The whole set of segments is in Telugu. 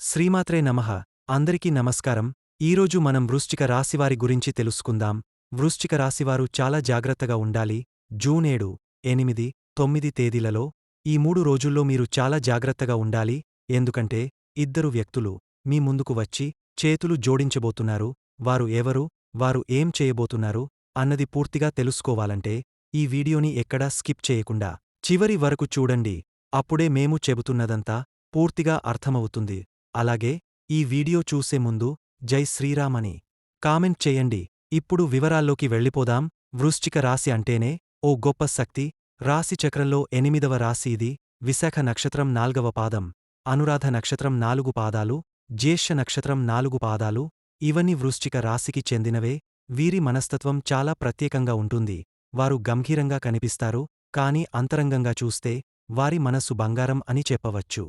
శ్రీమాత్రే నమః. అందరికీ నమస్కారం. ఈరోజు మనం వృశ్చిక రాశివారి గురించి తెలుసుకుందాం. వృశ్చిక రాశివారు చాలా జాగ్రత్తగా ఉండాలి. జూన్ ఏడు ఎనిమిది తొమ్మిది తేదీలలో ఈ మూడు రోజుల్లో మీరు చాలా జాగ్రత్తగా ఉండాలి. ఎందుకంటే ఇద్దరు వ్యక్తులు మీ ముందుకు వచ్చి చేతులు జోడించబోతున్నారు. వారు ఎవరు వారు ఏం చేయబోతున్నారు అన్నది పూర్తిగా తెలుసుకోవాలంటే ఈ వీడియోని ఎక్కడా స్కిప్ చేయకుండా చివరి వరకు చూడండి. అప్పుడే మేము చెబుతున్నదంతా పూర్తిగా అర్థమవుతుంది. అలాగే ఈ వీడియో చూసే ముందు జై శ్రీరామ్ అని కామెంట్ చేయండి. ఇప్పుడు వివరాల్లోకి వెళ్ళిపోదాం. వృశ్చిక రాశి అంటేనే ఓ గొప్ప శక్తి. రాశిచక్రంలో ఎనిమిదవ రాశి ఇది. విశాఖ నక్షత్రం నాల్గవ పాదం. అనురాధ నక్షత్రం నాలుగు పాదాలు. జ్యేష్ఠ నక్షత్రం నాలుగు పాదాలు. ఇవన్నీ వృశ్చిక రాశికి చెందినవే. వీరి మనస్తత్వం చాలా ప్రత్యేకంగా ఉంటుంది. వారు గంభీరంగా కనిపిస్తారు. కాని అంతరంగంగా చూస్తే వారి మనస్సు బంగారం అని చెప్పవచ్చు.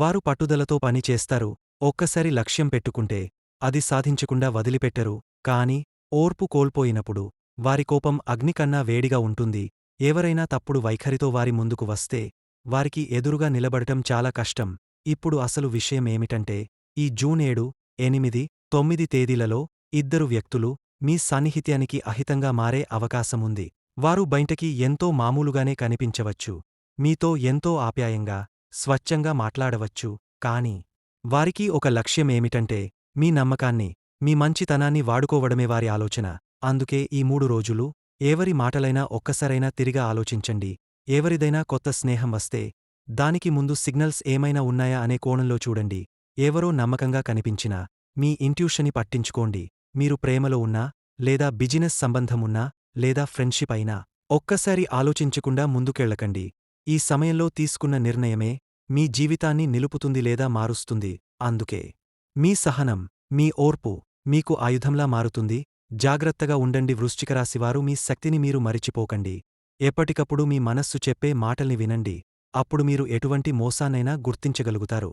వారు పట్టుదలతో పనిచేస్తారు ఒక్కసారి లక్ష్యం పెట్టుకుంటే అది సాధించకుండా వదిలిపెట్టరు. కాని ఓర్పు కోల్పోయినప్పుడు వారి కోపం అగ్నికన్నా వేడిగా ఉంటుంది. ఎవరైనా తప్పుడు వైఖరితో వారి ముందుకు వస్తే వారికి ఎదురుగా నిలబడటం చాలా కష్టం. ఇప్పుడు అసలు విషయమేమిటంటే ఈ జూన్ ఏడు ఎనిమిది తొమ్మిది తేదీలలో ఇద్దరు వ్యక్తులు మీ సాన్నిహిత్యానికి అహితంగా మారే అవకాశముంది. వారు బయటకి ఎంతో మామూలుగానే కనిపించవచ్చు. మీతో ఎంతో ఆప్యాయంగా స్వచ్ఛంగా మాట్లాడవచ్చు. కాని వారికి ఒక లక్ష్యమేమిటంటే మీ నమ్మకాన్ని మీ మంచితనాన్ని వాడుకోవడమే వారి ఆలోచన. అందుకే ఈ మూడు రోజులు ఎవరి మాటలైనా ఒక్కసారైనా తిరిగా ఆలోచించండి. ఎవరిదైనా కొత్త స్నేహం వస్తే దానికి ముందు సిగ్నల్స్ ఏమైనా ఉన్నాయా అనే కోణంలో చూడండి. ఎవరో నమ్మకంగా కనిపించినా మీ ఇంట్యూషని పట్టించుకోండి. మీరు ప్రేమలో ఉన్నా లేదా బిజినెస్ సంబంధమున్నా లేదా ఫ్రెండ్షిప్ అయినా ఒక్కసారి ఆలోచించకుండా ముందుకెళ్ళకండి ఈ సమయంలో తీసుకున్న నిర్ణయమే మీ జీవితాన్ని నిలుపుతుంది లేదా మారుస్తుంది. అందుకే మీ సహనం మీ ఓర్పు మీకు ఆయుధంలా మారుతుంది. జాగ్రత్తగా ఉండండి వృశ్చికరాశివారు మీ శక్తిని మీరు మరిచిపోకండి. ఎప్పటికప్పుడు మీ మనస్సు చెప్పే మాటల్ని వినండి. అప్పుడు మీరు ఎటువంటి మోసానైనా గుర్తించగలుగుతారు.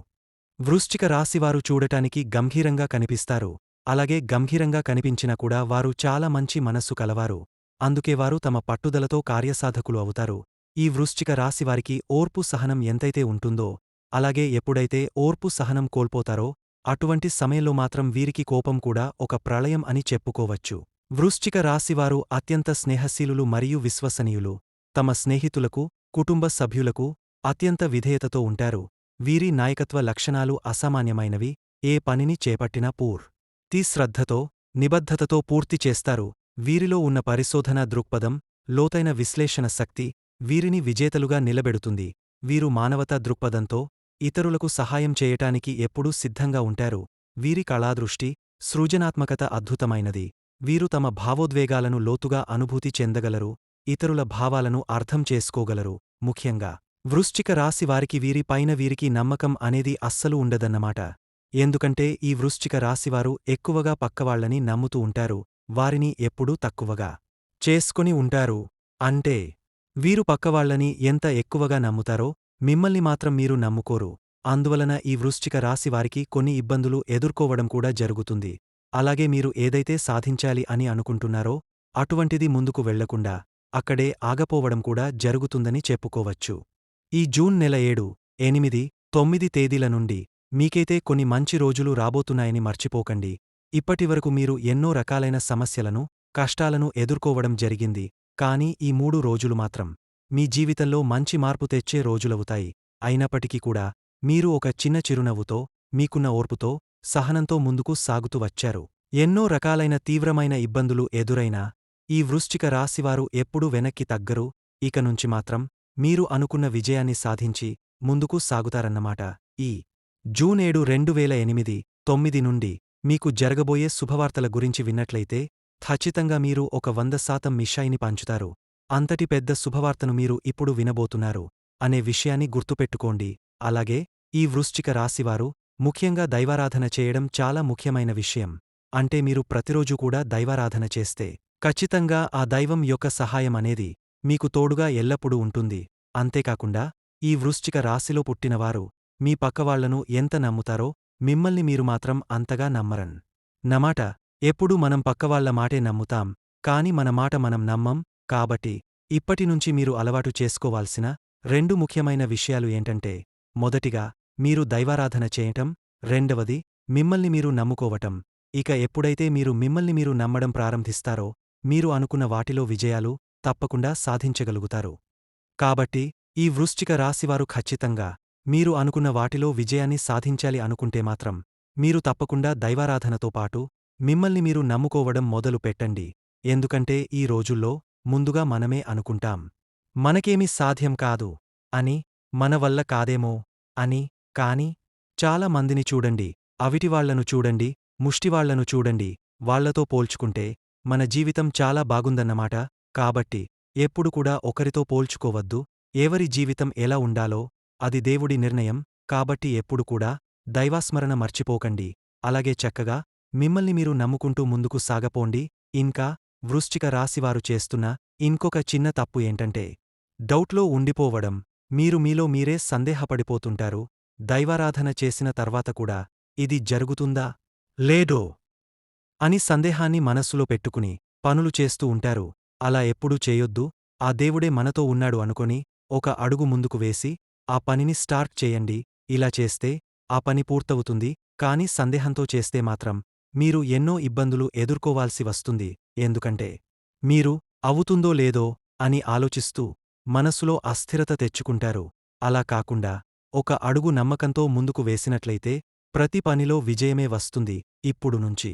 వృశ్చిక రాశివారు చూడటానికి గంభీరంగా కనిపిస్తారు. అలాగే గంభీరంగా కనిపించినా కూడా వారు చాలా మంచి మనస్సు కలవారు. అందుకే వారు తమ పట్టుదలతో కార్యసాధకులు అవుతారు. ఈ వృశ్చిక రాశివారికి ఓర్పు సహనం ఎంతైతే ఉంటుందో అలాగే ఎప్పుడైతే ఓర్పు సహనం కోల్పోతారో అటువంటి సమయంలో మాత్రం వీరికి కోపం కూడా ఒక ప్రళయం అని చెప్పుకోవచ్చు. వృశ్చిక రాశివారు అత్యంత స్నేహశీలులు మరియు విశ్వసనీయులు. తమ స్నేహితులకు కుటుంబ సభ్యులకు అత్యంత విధేయతతో ఉంటారు. వీరి నాయకత్వ లక్షణాలు అసామాన్యమైనవి. ఏ పనిని చేపట్టినా పూర్. తి శ్రద్ధతో నిబద్ధతతో పూర్తి చేస్తారు. వీరిలో ఉన్న పరిశోధనా దృక్పథం లోతైన విశ్లేషణ శక్తి వీరిని విజేతలుగా నిలబెడుతుంది. వీరు మానవతా దృక్పథంతో ఇతరులకు సహాయం చేయటానికి ఎప్పుడూ సిద్ధంగా ఉంటారు. వీరి కళాదృష్టి సృజనాత్మకత అద్భుతమైనది. వీరు తమ భావోద్వేగాలను లోతుగా అనుభూతి చెందగలరు ఇతరుల భావాలను అర్థం చేసుకోగలరు. ముఖ్యంగా వృశ్చిక రాశి వారికి వీరి పైన వీరికి నమ్మకం అనేది అస్సలు ఉండదన్నమాట. ఎందుకంటే ఈ వృశ్చిక రాశివారు ఎక్కువగా పక్కవాళ్ళని నమ్ముతూ ఉంటారు. వారిని ఎప్పుడూ తక్కువగా చేసుకుని ఉంటారు. అంటే వీరు పక్కవాళ్ళని ఎంత ఎక్కువగా నమ్ముతారో మిమ్మల్ని మాత్రం మీరు నమ్ముకోరు. అందువలన ఈ వృశ్చిక రాశి వారికి కొన్ని ఇబ్బందులు ఎదుర్కోవడం కూడా జరుగుతుంది. అలాగే మీరు ఏదైతే సాధించాలి అని అనుకుంటున్నారో అటువంటిది ముందుకు వెళ్ళకుండా అక్కడే ఆగపోవడం కూడా జరుగుతుందని చెప్పుకోవచ్చు. ఈ జూన్ నెల ఏడు ఎనిమిది తొమ్మిది తేదీల నుండి మీకైతే కొన్ని మంచి రోజులు రాబోతున్నాయని మర్చిపోకండి. ఇప్పటివరకు మీరు ఎన్నో రకాలైన సమస్యలను కష్టాలను ఎదుర్కోవడం జరిగింది. కానీ ఈ మూడు రోజులు మాత్రం మీ జీవితంలో మంచి మార్పు తెచ్చే రోజులవుతాయి. అయినప్పటికీ కూడా మీరు ఒక చిన్న చిరునవ్వుతో మీకున్న ఓర్పుతో సహనంతో ముందుకు సాగుతూ వచ్చారు. ఎన్నో రకాలైన తీవ్రమైన ఇబ్బందులు ఎదురైనా ఈ వృశ్చిక రాశివారు ఎప్పుడూ వెనక్కి తగ్గరు. ఇక నుంచి మాత్రం మీరు అనుకున్న విజయాన్ని సాధించి ముందుకు సాగుతారన్నమాట. ఈ జూన్ ఏడు రెండు వేల ఎనిమిది తొమ్మిది నుండి మీకు జరగబోయే శుభవార్తల గురించి విన్నట్లయితే ఖచ్చితంగా మీరు ఒక వంద శాతం మిషాయిని పంచుతారు. అంతటి పెద్ద శుభవార్తను మీరు ఇప్పుడు వినబోతున్నారు అనే విషయాన్ని గుర్తుపెట్టుకోండి. అలాగే ఈ వృశ్చిక రాశివారు ముఖ్యంగా దైవారాధన చేయడం చాలా ముఖ్యమైన విషయం. అంటే మీరు ప్రతిరోజూ కూడా దైవారాధన చేస్తే ఖచ్చితంగా ఆ దైవం యొక్క సహాయం అనేది మీకు తోడుగా ఎల్లప్పుడూ ఉంటుంది. అంతేకాకుండా ఈ వృశ్చిక రాశిలో పుట్టినవారు మీ పక్కవాళ్ళను ఎంత నమ్ముతారో మిమ్మల్ని మీరు మాత్రం అంతగా నమ్మరన్. నమాట ఎప్పుడూ మనం పక్కవాళ్ళ మాటే నమ్ముతాం కాని మన మాట మనం నమ్మం కాబట్టి ఇప్పటినుంచి మీరు అలవాటు చేసుకోవాల్సిన రెండు ముఖ్యమైన విషయాలు ఏంటంటే మొదటిగా మీరు దైవారాధన చేయటం రెండవది మిమ్మల్ని మీరు నమ్ముకోవటం. ఇక ఎప్పుడైతే మీరు మిమ్మల్ని మీరు నమ్మడం ప్రారంభిస్తారో మీరు అనుకున్న వాటిలో విజయాలు తప్పకుండా సాధించగలుగుతారు. కాబట్టి ఈ వృశ్చిక రాశివారు ఖచ్చితంగా మీరు అనుకున్న వాటిలో విజయాన్ని సాధించాలి అనుకుంటే మాత్రం మీరు తప్పకుండా దైవారాధనతో పాటు మిమ్మల్ని మీరు నమ్ముకోవడం మొదలు పెట్టండి. ఎందుకంటే ఈ రోజుల్లో ముందుగా మనమే అనుకుంటాం. మనకేమీ సాధ్యం కాదు. అని మన వల్ల కాదేమో అని కాని చాలా మందిని చూడండి. అవిటివాళ్ళను చూడండి. ముష్టివాళ్ళను చూడండి. వాళ్ళతో పోల్చుకుంటే మన జీవితం చాలా బాగుందన్నమాట. కాబట్టి ఎప్పుడు కూడా ఒకరితో పోల్చుకోవద్దు. ఎవరి జీవితం ఎలా ఉండాలో అది దేవుడి నిర్ణయం. కాబట్టి ఎప్పుడు కూడా దైవాస్మరణ మర్చిపోకండి. అలాగే చక్కగా మిమ్మల్ని మీరు నమ్ముకుంటూ ముందుకు సాగపోండి. ఇంకా వృశ్చిక రాశివారు చేస్తున్న ఇంకొక చిన్న తప్పు ఏంటంటే డౌట్లో ఉండిపోవడం. మీరు మీలో మీరే సందేహపడిపోతుంటారు. దైవారాధన చేసిన తర్వాత కూడా ఇది జరుగుతుందా? లేదో అని సందేహాన్ని మనస్సులో పెట్టుకుని పనులు చేస్తూ ఉంటారు. అలా ఎప్పుడూ చేయొద్దు. ఆ దేవుడే మనతో ఉన్నాడు అనుకొని ఒక అడుగు ముందుకు వేసి ఆ పనిని స్టార్ట్ చేయండి. ఇలా చేస్తే ఆ పని పూర్తవుతుంది. కాని సందేహంతో చేస్తే మాత్రం మీరు ఎన్నో ఇబ్బందులు ఎదుర్కోవాల్సి వస్తుంది ఎందుకంటే మీరు అవుతుందో లేదో అని ఆలోచిస్తూ మనసులో అస్థిరత తెచ్చుకుంటారు. అలా కాకుండా ఒక అడుగు నమ్మకంతో ముందుకు వేసినట్లయితే ప్రతి పనిలో విజయమే వస్తుంది. ఇప్పుడు నుంచి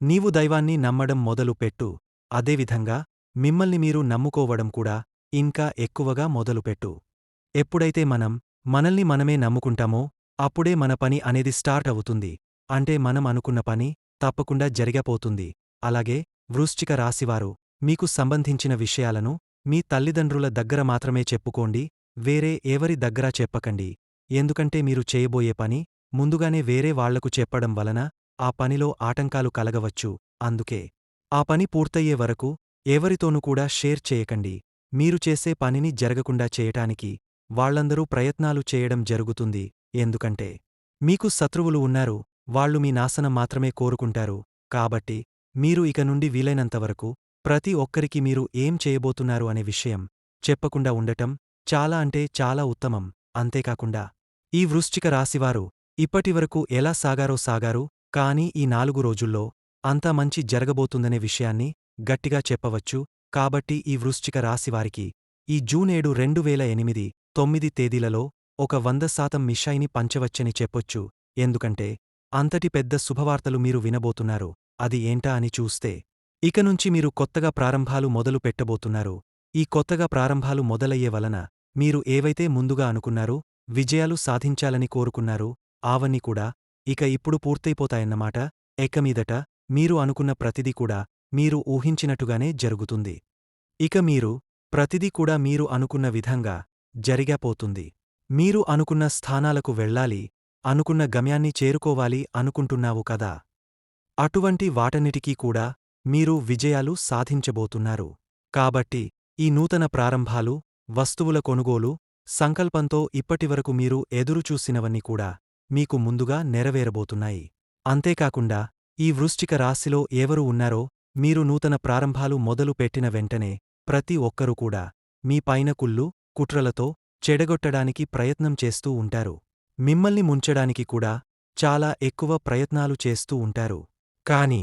నీవు దైవాన్ని నమ్మడం మొదలు పెట్టు. అదేవిధంగా మిమ్మల్ని మీరు నమ్ముకోవడం కూడా ఇంకా ఎక్కువగా మొదలుపెట్టు ఎప్పుడైతే మనం మనల్ని మనమే నమ్ముకుంటామో అప్పుడే మన పని అనేది స్టార్ట్ అవుతుంది. అంటే మనం అనుకున్న పని తప్పకుండా జరిగపోతుంది. అలాగే వృశ్చిక రాశివారు మీకు సంబంధించిన విషయాలను మీ తల్లిదండ్రుల దగ్గర మాత్రమే చెప్పుకోండి వేరే ఎవరి దగ్గరా చెప్పకండి. ఎందుకంటే మీరు చేయబోయే పని ముందుగానే వేరే వాళ్ళకు చెప్పడం వలన ఆ పనిలో ఆటంకాలు కలగవచ్చు. అందుకే ఆ పని పూర్తయ్యే వరకు ఎవరితోనూ కూడా షేర్ చేయకండి. మీరు చేసే పనిని జరగకుండా చేయటానికి వాళ్ళందరూ ప్రయత్నాలు చేయడం జరుగుతుంది. ఎందుకంటే మీకు శత్రువులు ఉన్నారు వాళ్ళు మీ నాశనం మాత్రమే కోరుకుంటారు. కాబట్టి మీరు ఇక నుండి వీలైనంతవరకు ప్రతి ఒక్కరికి మీరు ఏం చేయబోతున్నారు అనే విషయం చెప్పకుండా ఉండటం చాలా అంటే చాలా ఉత్తమం. అంతేకాకుండా ఈ వృశ్చిక రాశివారు ఇప్పటివరకు ఎలా సాగారో సాగారు కానీ ఈ నాలుగు రోజుల్లో అంతా మంచి జరగబోతుందనే విషయాన్ని గట్టిగా చెప్పవచ్చు. కాబట్టి ఈ వృశ్చిక రాశివారికి ఈ జూనేడు రెండు వేల ఎనిమిది తొమ్మిది తేదీలలో ఒక వంద శాతం మిషాయిని పంచవచ్చని చెప్పొచ్చు. ఎందుకంటే అంతటి పెద్ద శుభవార్తలు మీరు వినబోతున్నారు. అది ఏంటా అని చూస్తే ఇక నుంచి మీరు కొత్తగా ప్రారంభాలు మొదలు పెట్టబోతున్నారు. ఈ కొత్తగా ప్రారంభాలు మొదలయ్యే వలన మీరు ఏవైతే ముందుగా అనుకున్నారో విజయాలు సాధించాలని కోరుకున్నారో ఆవన్నీ కూడా ఇక ఇప్పుడు పూర్తయిపోతాయన్నమాట. ఎక్కమీదట మీరు అనుకున్న ప్రతిదీ కూడా మీరు ఊహించినట్టుగానే జరుగుతుంది. ఇక మీరు ప్రతిదీ కూడా మీరు అనుకున్న విధంగా జరిగాపోతుంది. మీరు అనుకున్న స్థానాలకు వెళ్ళాలి అనుకున్న గమ్యాన్ని చేరుకోవాలి అనుకుంటున్నావు కదా. అటువంటి వాటన్నిటికీ కూడా మీరు విజయాలు సాధించబోతున్నారు. కాబట్టి ఈ నూతన ప్రారంభాలు వస్తువుల కొనుగోలు సంకల్పంతో ఇప్పటివరకు మీరు ఎదురుచూసినవన్నీ కూడా మీకు ముందుగా నెరవేరబోతున్నాయి. అంతేకాకుండా ఈ వృశ్చిక రాశిలో ఎవరు ఉన్నారో మీరు నూతన ప్రారంభాలు మొదలు పెట్టిన వెంటనే ప్రతి ఒక్కరూ కూడా మీ పైన కుళ్ళు కుట్రలతో చెడగొట్టడానికి ప్రయత్నం చేస్తూ ఉంటారు. మిమ్మల్ని ముంచడానికి కూడా చాలా ఎక్కువ ప్రయత్నాలు చేస్తూ ఉంటారు. కాని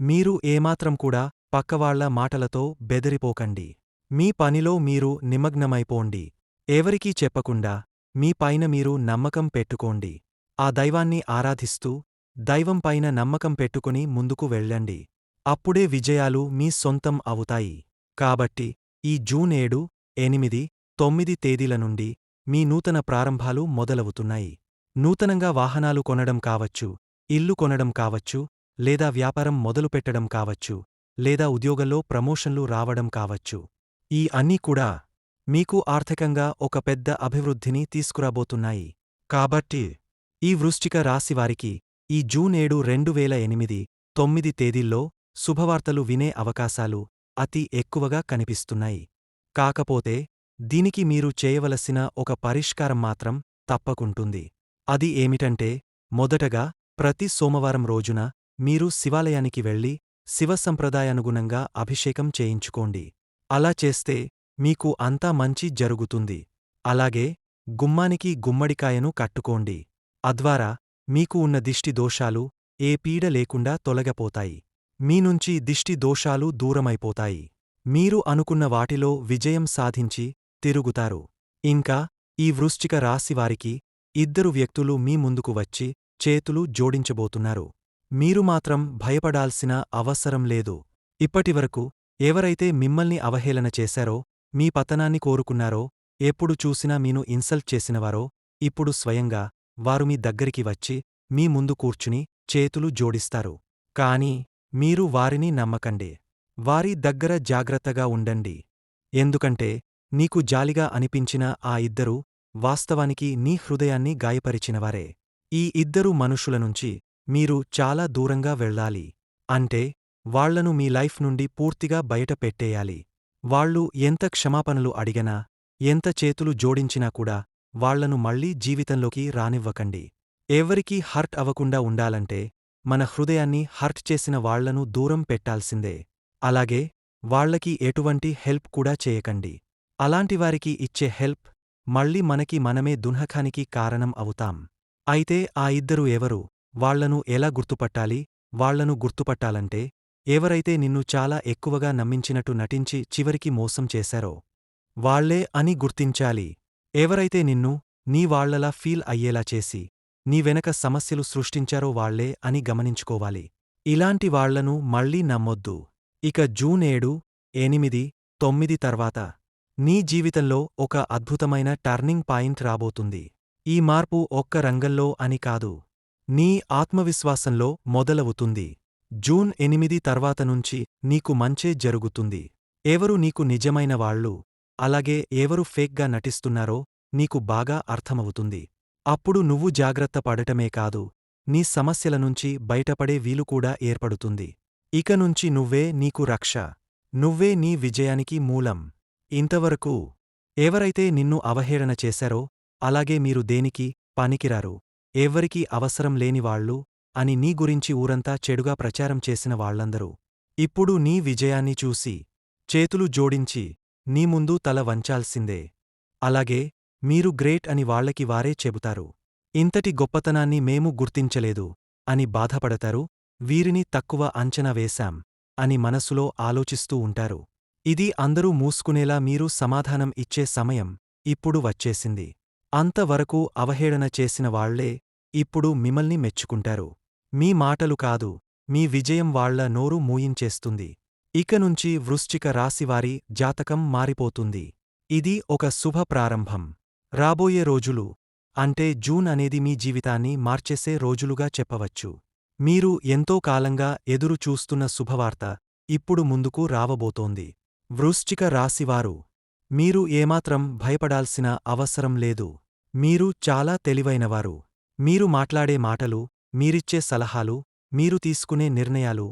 మీరు ఏమాత్రం కూడా పక్కవాళ్ళ మాటలతో బెదిరిపోకండి. మీ పనిలో మీరు నిమగ్నమైపోండి. ఎవరికీ చెప్పకుండా మీ పైన మీరు నమ్మకం పెట్టుకోండి. ఆ దైవాన్ని ఆరాధిస్తూ దైవం పైన నమ్మకం పెట్టుకుని ముందుకు వెళ్ళండి. అప్పుడే విజయాలు మీ సొంతం అవుతాయి. కాబట్టి ఈ జూన్ ఏడు ఎనిమిది తొమ్మిది తేదీల నుండి మీ నూతన ప్రారంభాలు మొదలవుతున్నాయి. నూతనంగా వాహనాలు కొనడం కావచ్చు ఇల్లు కొనడం కావచ్చు లేదా వ్యాపారం మొదలుపెట్టడం కావచ్చు లేదా ఉద్యోగంలో ప్రమోషన్లు రావడం కావచ్చు. ఈ అన్నీ కూడా మీకు ఆర్థికంగా ఒక పెద్ద అభివృద్ధిని తీసుకురాబోతున్నాయి. కాబట్టి ఈ వృశ్చిక రాశివారికి ఈ జూన్ ఏడు రెండు వేల ఎనిమిది తొమ్మిది తేదీల్లో శుభవార్తలు వినే అవకాశాలు అతి ఎక్కువగా కనిపిస్తున్నాయి. కాకపోతే దీనికి మీరు చేయవలసిన ఒక పరిష్కారం మాత్రం తప్పకుంటుంది. అది ఏమిటంటే మొదటగా ప్రతి సోమవారం రోజున మీరు శివాలయానికి వెళ్ళి శివ సంప్రదాయానుగుణంగా అభిషేకం చేయించుకోండి. అలా చేస్తే మీకు అంతా మంచి జరుగుతుంది. అలాగే గుమ్మానికి గుమ్మడికాయను కట్టుకోండి. అద్వారా మీకు ఉన్న దిష్టి దోషాలు ఏ పీడ లేకుండా తొలగపోతాయి. మీ నుంచి దిష్టి దోషాలు దూరమైపోతాయి. మీరు అనుకున్న వాటిలో విజయం సాధించి తిరుగుతారు. ఇంకా ఈ వృశ్చిక రాశివారికి ఇద్దరు వ్యక్తులు మీ ముందుకు వచ్చి చేతులు జోడించబోతున్నారు. మీరు మాత్రం భయపడాల్సిన అవసరం లేదు. ఇప్పటివరకు ఎవరైతే మిమ్మల్ని అవహేళన చేశారో మీ పతనాన్ని కోరుకున్నారో ఎప్పుడు చూసినా మీను ఇన్సల్ట్ చేసినవారో ఇప్పుడు స్వయంగా వారు మీ దగ్గరికి వచ్చి మీ ముందు కూర్చుని చేతులు జోడిస్తారు. కాని మీరు వారిని నమ్మకండి. వారి దగ్గర జాగ్రత్తగా ఉండండి. ఎందుకంటే నీకు జాలిగా అనిపించిన ఆ ఇద్దరూ వాస్తవానికి నీ హృదయాన్ని గాయపరిచినవారే. ఈ ఇద్దరు మనుషుల నుంచి మీరు చాలా దూరంగా వెళ్ళాలి. అంటే వాళ్ళను మీ లైఫ్ నుండి పూర్తిగా బయట పెట్టేయాలి. వాళ్ళు ఎంత క్షమాపణలు అడిగినా ఎంత చేతులు జోడించినా కూడా వాళ్ళను మళ్ళీ జీవితంలోకి రానివ్వకండి. ఎవరికీ హర్ట్ అవ్వకుండా ఉండాలంటే మన హృదయాన్ని హర్ట్ చేసిన వాళ్ళను దూరం పెట్టాల్సిందే. అలాగే వాళ్ళకి ఎటువంటి హెల్ప్ కూడా చేయకండి. అలాంటివారికి ఇచ్చే హెల్ప్ మళ్ళీ మనకి మనమే దున్హకానికి కారణం అవుతాం. అయితే ఆ ఇద్దరు ఎవరు వాళ్ళను ఎలా గుర్తుపట్టాలి వాళ్ళను గుర్తుపట్టాలంటే ఎవరైతే నిన్ను చాలా ఎక్కువగా నమ్మించినట్టు నటించి చివరికి మోసం చేశారో వాళ్ళే అని గుర్తించాలి. ఎవరైతే నిన్ను నీ వాళ్ళలా ఫీల్ అయ్యేలా చేసి నీ వెనక సమస్యలు సృష్టించారో వాళ్ళే అని గమనించుకోవాలి. ఇలాంటి వాళ్ళను మళ్ళీ నమ్మొద్దు. ఇక జూన్ ఏడు ఎనిమిది తొమ్మిది తర్వాత నీ జీవితంలో ఒక అద్భుతమైన టర్నింగ్ పాయింట్ రాబోతుంది. ఈ మార్పు ఒక్క రంగంలో అని కాదు. నీ ఆత్మవిశ్వాసంలో మొదలవుతుంది. జూన్ ఎనిమిది తర్వాత నుంచి నీకు మంచే జరుగుతుంది. ఎవరు నీకు నిజమైన వాళ్ళు? అలాగే ఎవరు ఫేక్గా నటిస్తున్నారో నీకు బాగా అర్థమవుతుంది. అప్పుడు నువ్వు జాగ్రత్త పడటమే కాదు. నీ సమస్యల నుంచి బయటపడే వీలు కూడా ఏర్పడుతుంది. ఇక నుంచి నువ్వే నీకు రక్ష. నువ్వే నీ విజయానికి మూలం. ఇంతవరకు ఎవరైతే నిన్ను అవహేళన చేశారో అలాగే మీరు దేనికి పనికిరారు? ఎవ్వరికీ అవసరం లేనివాళ్ళు అని నీ గురించి ఊరంతా చెడుగా ప్రచారం చేసిన వాళ్ళందరూ ఇప్పుడు నీ విజయాన్ని చూసి చేతులు జోడించి నీ ముందు తల వంచాల్సిందే. అలాగే మీరు గ్రేట్ అని వాళ్ళకి వారే చెబుతారు. ఇంతటి గొప్పతనాన్ని మేము గుర్తించలేదు అని బాధపడతారు. వీరిని తక్కువ అంచనా వేశాం అని మనసులో ఆలోచిస్తూ ఉంటారు. ఇది అందరూ మూసుకునేలా మీరు సమాధానం ఇచ్చే సమయం ఇప్పుడు వచ్చేసింది. అంతవరకు అవహేళన చేసిన వాళ్ళే ఇప్పుడు మిమ్మల్ని మెచ్చుకుంటారు. మీ మాటలు కాదు మీ విజయం వాళ్ళ నోరు మూయించేస్తుంది. ఇకనుంచి వృశ్చిక రాశివారి జాతకం మారిపోతుంది. ఇది ఒక శుభ ప్రారంభం. రాబోయే రోజులు అంటే జూన్ అనేది మీ జీవితాన్ని మార్చేసే రోజులుగా చెప్పవచ్చు. మీరు ఎంతో కాలంగా ఎదురు చూస్తున్న శుభవార్త ఇప్పుడు ముందుకు రావబోతోంది. వృశ్చిక రాశివారు మీరు ఏమాత్రం భయపడాల్సిన అవసరం లేదు. మీరు చాలా తెలివైనవారు. మీరు మాట్లాడే మాటలు మీరిచ్చే సలహాలు మీరు తీసుకునే నిర్ణయాలు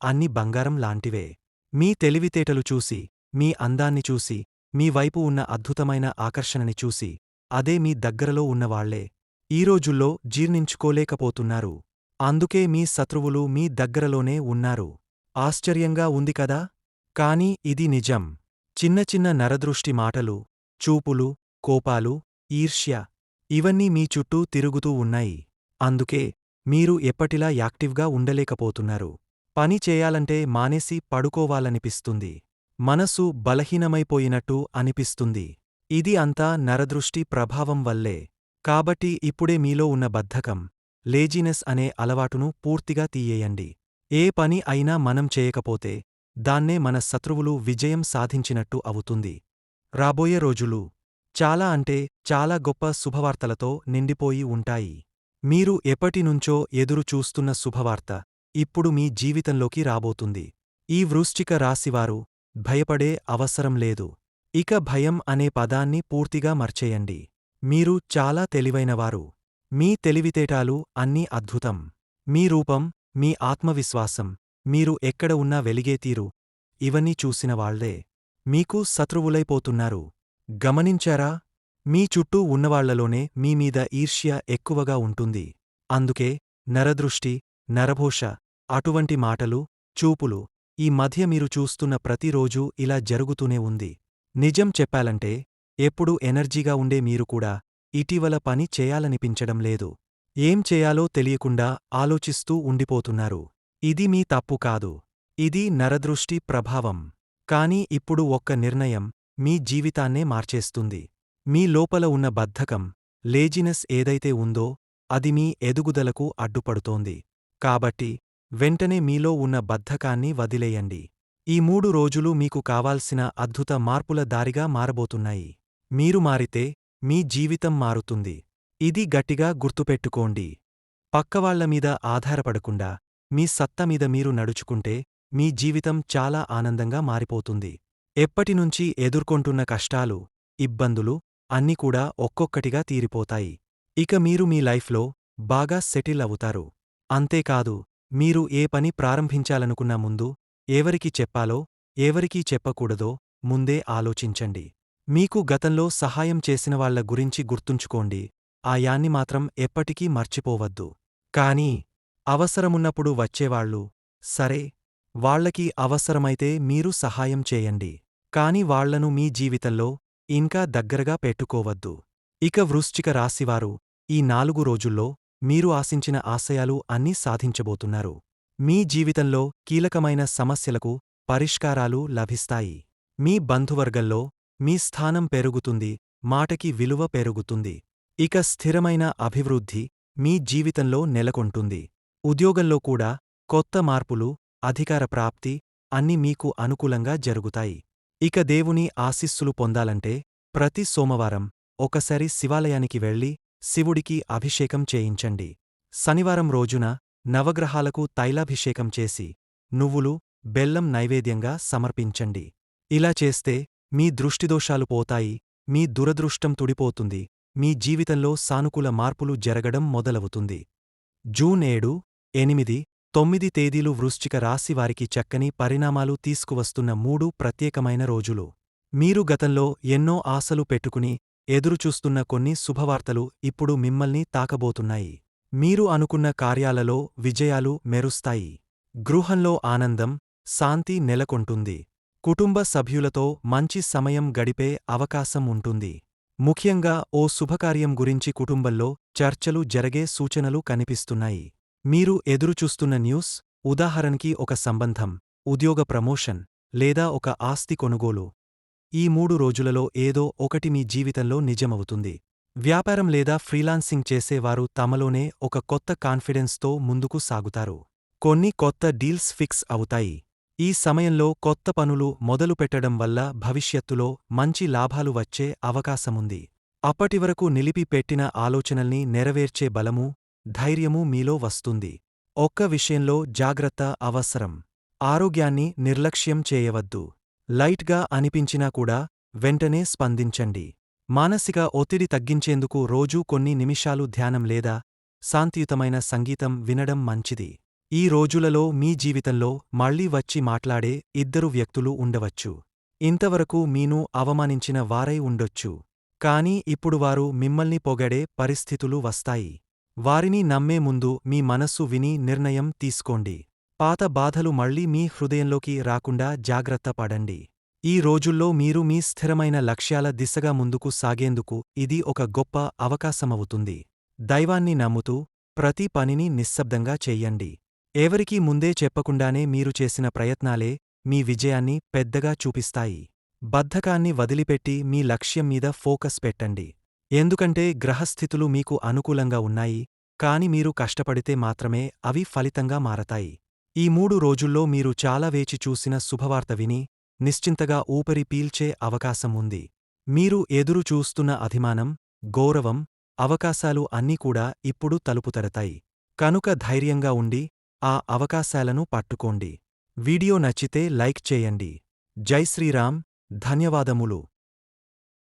అన్ని బంగారం లాంటివే. మీ తెలివితేటలు చూసి మీ అందాన్ని చూసి మీ వైపు ఉన్న అద్భుతమైన ఆకర్షణని చూసి అదే మీ దగ్గరలో ఉన్నవాళ్ళే. ఈ రోజుల్లో జీర్ణించుకోలేకపోతున్నారు. అందుకే మీ శత్రువులు మీ దగ్గరలోనే ఉన్నారు. ఆశ్చర్యంగా ఉంది కదా? కాని ఇది నిజం. చిన్న చిన్న నరదృష్టి మాటలు చూపులు కోపాలు ఈర్ష్య ఇవన్నీ మీ చుట్టూ తిరుగుతూ ఉన్నాయి. అందుకే మీరు ఎప్పటిలా యాక్టివ్గా ఉండలేకపోతున్నారు. పని చేయాలంటే మానేసి పడుకోవాలనిపిస్తుంది. మనసు బలహీనమైపోయినట్టు అనిపిస్తుంది. ఇది అంతా నరదృష్టి ప్రభావం వల్లే. కాబట్టి ఇప్పుడే మీలో ఉన్న బద్ధకం లేజీనెస్ అనే అలవాటును పూర్తిగా తీయేయండి. ఏ పని అయినా మనం చేయకపోతే దాన్నే మన శత్రువులు విజయం సాధించినట్టు అవుతుంది. రాబోయే రోజులు చాలా అంటే చాలా గొప్ప శుభవార్తలతో నిండిపోయి ఉంటాయి. మీరు ఎప్పటినుంచో ఎదురు చూస్తున్న శుభవార్త ఇప్పుడు మీ జీవితంలోకి రాబోతుంది. ఈ వృశ్చిక రాశివారు భయపడే అవసరం లేదు. ఇక భయం అనే పదాన్ని పూర్తిగా మర్చేయండి. మీరు చాలా తెలివైనవారు. మీ తెలివితేటాలు అన్నీ అద్భుతం. మీ రూపం మీ ఆత్మవిశ్వాసం మీరు ఎక్కడ ఉన్నా వెలిగే తీరు. ఇవన్నీ చూసిన వాళ్ళే మీకు శత్రువులైపోతున్నారు. గమనించారా? మీ చుట్టూ ఉన్నవాళ్ళలోనే మీమీద ఈర్ష్య ఎక్కువగా ఉంటుంది. అందుకే నరదృష్టి నరభోష అటువంటి మాటలు చూపులు ఈ మధ్య మీరు చూస్తున్న ప్రతిరోజూ ఇలా జరుగుతూనే ఉంది. నిజం చెప్పాలంటే ఎప్పుడూ ఎనర్జీగా ఉండే మీరు కూడా ఇటీవల పని చేయాలనిపించడం లేదు. ఏం చేయాలో తెలియకుండా ఆలోచిస్తూ ఉండిపోతున్నారు. ఇది మీ తప్పు కాదు. ఇది నరదృష్టి ప్రభావం. కానీ ఇప్పుడు ఒక్క నిర్ణయం మీ జీవితాన్నే మార్చేస్తుంది. మీ లోపల ఉన్న బద్ధకం లేజినెస్ ఏదైతే ఉందో అది మీ ఎదుగుదలకు అడ్డుపడుతోంది. కాబట్టి వెంటనే మీలో ఉన్న బద్ధకాన్ని వదిలేయండి. ఈ మూడు రోజులు మీకు కావాల్సిన అద్భుత మార్పుల దారిగా మారబోతున్నాయి. మీరు మారితే మీ జీవితం మారుతుంది. ఇది గట్టిగా గుర్తుపెట్టుకోండి. పక్కవాళ్ళ మీద ఆధారపడకుండా మీ సత్తమీద మీరు నడుచుకుంటే మీ జీవితం చాలా ఆనందంగా మారిపోతుంది. ఎప్పటినుంచి ఎదుర్కొంటున్న కష్టాలు ఇబ్బందులు అన్నీ కూడా ఒక్కొక్కటిగా తీరిపోతాయి. ఇక మీరు మీ లైఫ్లో బాగా సెటిల్ అవుతారు. అంతేకాదు మీరు ఏ పని ప్రారంభించాలనుకున్న ముందు ఎవరికి చెప్పాలో ఎవరికీ చెప్పకూడదో ముందే ఆలోచించండి. మీకు గతంలో సహాయం చేసినవాళ్ళ గురించి గుర్తుంచుకోండి. ఆ యాన్ని మాత్రం ఎప్పటికీ మర్చిపోవద్దు. కానీ అవసరమున్నప్పుడు వచ్చేవాళ్ళు. సరే వాళ్ళకి అవసరమైతే మీరు సహాయం చేయండి. కాని వాళ్ళను మీ జీవితంలో ఇంకా దగ్గరగా పెట్టుకోవద్దు. ఇక వృశ్చిక రాశివారు ఈ నాలుగు రోజుల్లో మీరు ఆశించిన ఆశయాలు అన్నీ సాధించబోతున్నారు. మీ జీవితంలో కీలకమైన సమస్యలకు పరిష్కారాలు లభిస్తాయి. మీ బంధువర్గంలో మీ స్థానం పెరుగుతుంది మాటకి విలువ పెరుగుతుంది. ఇక స్థిరమైన అభివృద్ధి మీ జీవితంలో నెలకొంటుంది. ఉద్యోగంలో కూడా కొత్త మార్పులు అధికార ప్రాప్తి అన్ని మీకు అనుకూలంగా జరుగుతాయి. ఇక దేవుని ఆశీస్సులు పొందాలంటే ప్రతి సోమవారం ఒకసారి శివాలయానికి వెళ్ళి శివుడికి అభిషేకం చేయించండి. శనివారం రోజున నవగ్రహాలకు తైలాభిషేకం చేసి నువ్వులు బెల్లం నైవేద్యంగా సమర్పించండి. ఇలా చేస్తే మీ దృష్టిదోషాలు పోతాయి మీ దురదృష్టం తుడిపోతుంది మీ జీవితంలో సానుకూల మార్పులు జరగడం మొదలవుతుంది. జూన్ ఏడు ఎనిమిది తొమ్మిది తేదీలు వృశ్చిక రాశి వారికి చక్కని పరిణామాలు తీసుకువస్తున్న మూడు ప్రత్యేకమైన రోజులు. మీరు గతంలో ఎన్నో ఆశలు పెట్టుకుని ఎదురుచూస్తున్న కొన్ని శుభవార్తలు ఇప్పుడు మిమ్మల్ని తాకబోతున్నాయి. మీరు అనుకున్న కార్యాలలో విజయాలు మెరుస్తాయి. గృహంలో ఆనందం శాంతి నెలకొంటుంది. కుటుంబ సభ్యులతో మంచి సమయం గడిపే అవకాశం ఉంటుంది. ముఖ్యంగా ఓ శుభకార్యం గురించి కుటుంబంలో చర్చలు జరిగే సూచనలు కనిపిస్తున్నాయి. మీరు ఎదురుచూస్తున్న న్యూస్ ఉదాహరణకి ఒక సంబంధం ఉద్యోగ ప్రమోషన్ లేదా ఒక ఆస్తి కొనుగోలు. ఈ మూడు రోజులలో ఏదో ఒకటి మీ జీవితంలో నిజమవుతుంది. వ్యాపారం లేదా ఫ్రీలాన్సింగ్ చేసేవారు తమలోనే ఒక కొత్త కాన్ఫిడెన్స్తో ముందుకు సాగుతారు. కొన్ని కొత్త డీల్స్ ఫిక్స్ అవుతాయి. ఈ సమయంలో కొత్త పనులు మొదలుపెట్టడం వల్ల భవిష్యత్తులో మంచి లాభాలు వచ్చే అవకాశముంది. అప్పటివరకు నిలిపి పెట్టిన ఆలోచనల్ని నెరవేర్చే బలమూ ధైర్యమూ మీలో వస్తుంది. ఒక్క విషయంలో జాగ్రత్త అవసరం. ఆరోగ్యాన్ని నిర్లక్ష్యం చేయవద్దు. లైట్గా అనిపించినా కూడా వెంటనే స్పందించండి. మానసిక ఒత్తిడి తగ్గించేందుకు రోజూ కొన్ని నిమిషాలు ధ్యానం లేదా శాంతియుతమైన సంగీతం వినడం మంచిది. ఈ రోజులలో మీ జీవితంలో మళ్ళీ వచ్చి మాట్లాడే ఇద్దరు వ్యక్తులు ఉండవచ్చు. ఇంతవరకు మీను అవమానించిన వారై ఉండొచ్చు. కానీ ఇప్పుడు వారు మిమ్మల్ని పొగడే పరిస్థితులు వస్తాయి. వారిని నమ్మే ముందు మీ మనస్సు విని నిర్ణయం తీసుకోండి. పాత బాధలు మళ్ళీ మీ హృదయంలోకి రాకుండా జాగ్రత్త పడండి. ఈ రోజుల్లో మీరు మీ స్థిరమైన లక్ష్యాల దిశగా ముందుకు సాగేందుకు ఇది ఒక గొప్ప అవకాశమవుతుంది. దైవాన్ని నమ్ముతూ ప్రతి పనిని నిశ్శబ్దంగా చెయ్యండి ఎవరికీ ముందే చెప్పకుండానే మీరు చేసిన ప్రయత్నాలే మీ విజయాన్ని పెద్దగా చూపిస్తాయి. బద్ధకాన్ని వదిలిపెట్టి మీ లక్ష్యం మీద ఫోకస్ పెట్టండి. ఎందుకంటే గ్రహస్థితులు మీకు అనుకూలంగా ఉన్నాయి కాని మీరు కష్టపడితే మాత్రమే అవి ఫలితంగా మారతాయి. ఈ మూడు రోజుల్లో మీరు చాలా వేచి చూసిన శుభవార్త విని నిశ్చింతగా ఊపిరి పీల్చే అవకాశం ఉంది. మీరు ఎదురు చూస్తున్న అభిమానం గౌరవం అవకాశాలు అన్నీ కూడా ఇప్పుడు తలుపుతరతాయి కనుక ధైర్యంగా ఉండి ఆ అవకాశాలను పట్టుకోండి. వీడియో నచ్చితే లైక్ చేయండి. జై శ్రీరామ్ ధన్యవాదములు.